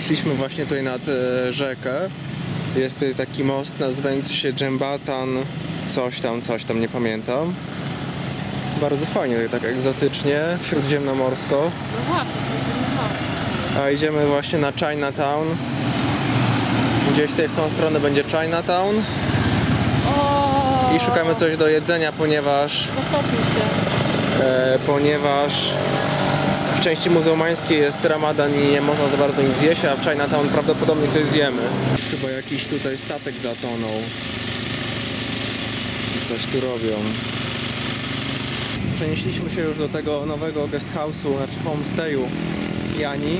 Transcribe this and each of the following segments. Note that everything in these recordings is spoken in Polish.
Doszliśmy właśnie tutaj nad e, rzekę. Jest tutaj taki most nazywający się Dżembatan, coś tam, coś tam, nie pamiętam. Bardzo fajnie tutaj, tak egzotycznie, śródziemnomorsko. No właśnie, to A idziemy właśnie na Chinatown. Gdzieś tutaj w tą stronę będzie Chinatown. O, I szukamy coś do jedzenia, ponieważ, Potopił się. e, ponieważ w części muzułmańskiej jest Ramadan i nie można za bardzo nic zjeść, a w Chinatown prawdopodobnie coś zjemy. Chyba jakiś tutaj statek zatonął. Coś tu robią. Przenieśliśmy się już do tego nowego guest house'u, znaczy homestayu Jani.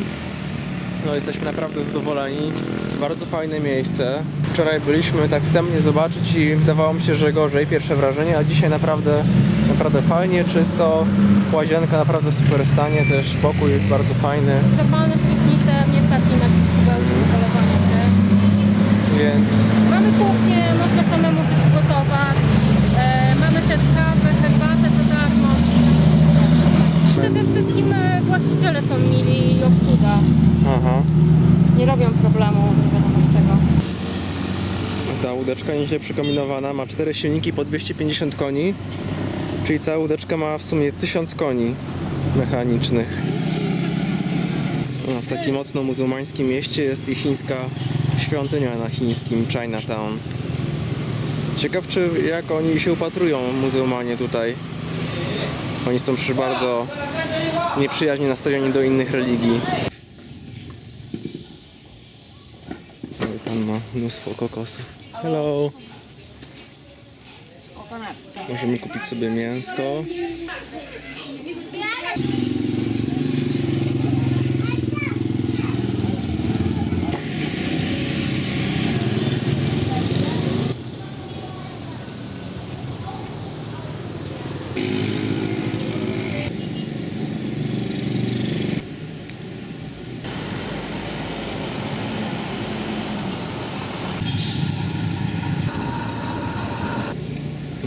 No jesteśmy naprawdę zadowoleni. Bardzo fajne miejsce. Wczoraj byliśmy tak wstępnie zobaczyć i wydawało mi się, że gorzej, pierwsze wrażenie, a dzisiaj naprawdę, naprawdę fajnie, czysto. Łazienka naprawdę w super stanie, też pokój bardzo fajny, Normalne prysznice, nie taki na kubełku polowania się. więc Mamy kuchnię, można samemu coś ugotować. E, mamy też kawę, herbatę za darmo. Przede wszystkim e, właściciele są mili i obsługa. aha. Nie robią problemu, nie wiadomo z czego. Ta łódeczka nieźle przekombinowana, ma cztery silniki po 250 koni, czyli cała łódeczka ma w sumie 1000 koni mechanicznych. No, w takim mocno muzułmańskim mieście jest i chińska świątynia na chińskim Chinatown. Ciekaw, czy jak oni się upatrują, muzułmanie tutaj. Oni są przecież bardzo nieprzyjaźnie nastawieni do innych religii. No Pan ma mnóstwo kokosów. Hello! Możemy kupić sobie mięsko.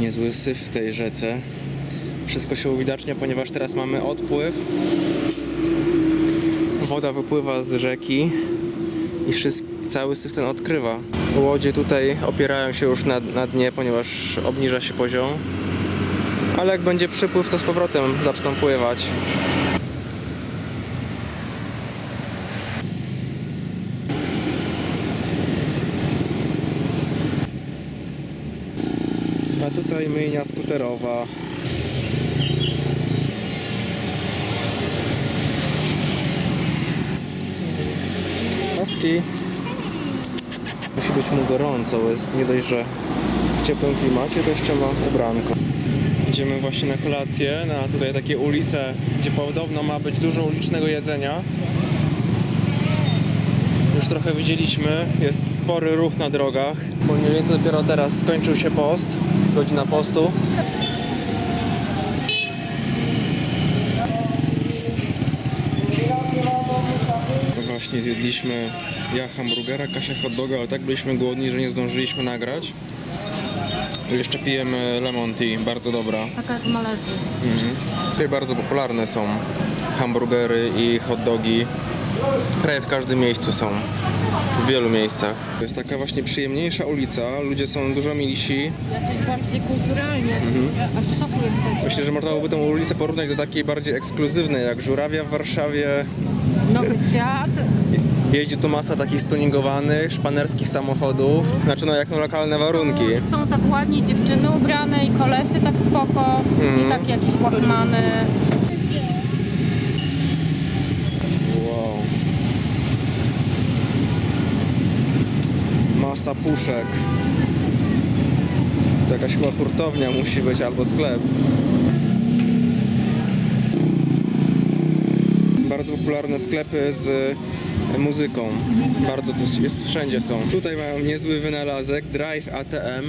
Niezły syf w tej rzece. Wszystko się uwidacznia, ponieważ teraz mamy odpływ. Woda wypływa z rzeki i cały syf ten odkrywa. Łodzie tutaj opierają się już na, na dnie, ponieważ obniża się poziom. Ale jak będzie przypływ, to z powrotem zaczną pływać. A tutaj myjnia skuterowa. Paski. Musi być mu gorąco, bo jest nie dość, że w ciepłym klimacie, to jeszcze ma ubranko. Idziemy właśnie na kolację, na tutaj takie ulice, gdzie podobno ma być dużo ulicznego jedzenia. Już trochę widzieliśmy, jest spory ruch na drogach, bo mniej więcej dopiero teraz skończył się post, godzina postu. Właśnie zjedliśmy ja hamburgera, Kasia hot doga, ale tak byliśmy głodni, że nie zdążyliśmy nagrać. Jeszcze pijemy lemon tea, bardzo dobra. Taka jak w Malezji. Mhm. Tutaj bardzo popularne są hamburgery i hot dogi. Prawie w każdym miejscu są. W wielu miejscach. To jest taka właśnie przyjemniejsza ulica. Ludzie są dużo milsi. Jacyś bardziej kulturalnie. Aż w szoku jesteś. Myślę, że można byłoby tę ulicę porównać do takiej bardziej ekskluzywnej, jak Żurawia w Warszawie. Nowy świat. Jeździ tu masa takich stuningowanych, szpanerskich samochodów. Znaczy no jak na lokalne warunki. Są tak ładnie dziewczyny ubrane i kolesie tak spoko. Mhm. I tak jakiś łachmany. Masa puszek. To jakaś chyba hurtownia musi być albo sklep. Bardzo popularne sklepy z muzyką. Bardzo tu jest, wszędzie są. Tutaj mają niezły wynalazek Drive ATM.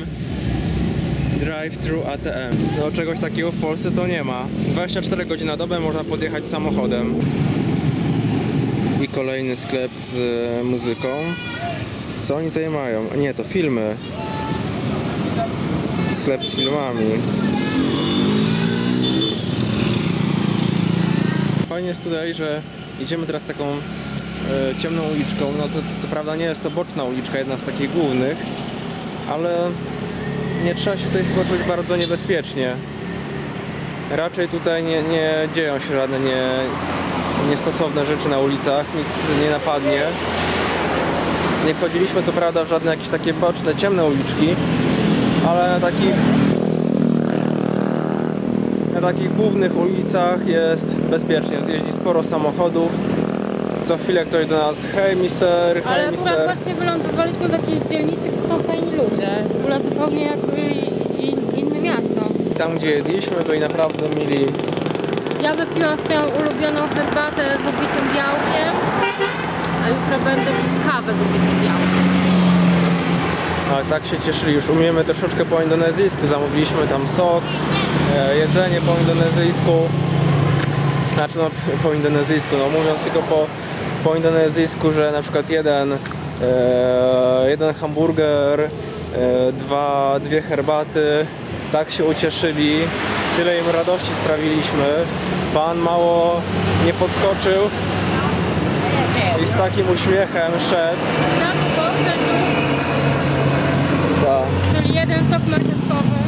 Drive-thru ATM. No czegoś takiego w Polsce to nie ma. 24 godziny na dobę można podjechać samochodem. I kolejny sklep z muzyką. Co oni tutaj mają? A Nie, to filmy. Sklep z filmami. Fajnie jest tutaj, że idziemy teraz taką e, ciemną uliczką. No to co prawda nie jest to boczna uliczka, jedna z takich głównych, ale nie trzeba się tutaj chyba bardzo niebezpiecznie. Raczej tutaj nie, nie dzieją się żadne nie, niestosowne rzeczy na ulicach, nikt nie napadnie. Nie wchodziliśmy co prawda w żadne jakieś takie boczne, ciemne uliczki, ale na takich na takich głównych ulicach jest bezpiecznie. Jeździ sporo samochodów. Co chwilę ktoś do nas, hej mister, Ale hej akurat mister. właśnie wylądowaliśmy w jakiejś dzielnicy, gdzie są fajni ludzie. W ogóle zupełnie jakby in, inne miasto. Tam gdzie jedliśmy byli naprawdę mili. Ja wypiłam swoją ulubioną herbatę z ubitym białkiem, a jutro będę pić kawę z białkiem. Ale tak się cieszyli, już umiemy troszeczkę po indonezyjsku, zamówiliśmy tam sok, e, jedzenie po indonezyjsku. Znaczy no po indonezyjsku, no mówiąc tylko po, po indonezyjsku, że na przykład jeden, e, jeden hamburger, e, dwa, dwie herbaty, tak się ucieszyli, tyle im radości sprawiliśmy. Pan mało nie podskoczył i z takim uśmiechem szedł. Tak, bo ten Czyli jeden sok marchewkowy.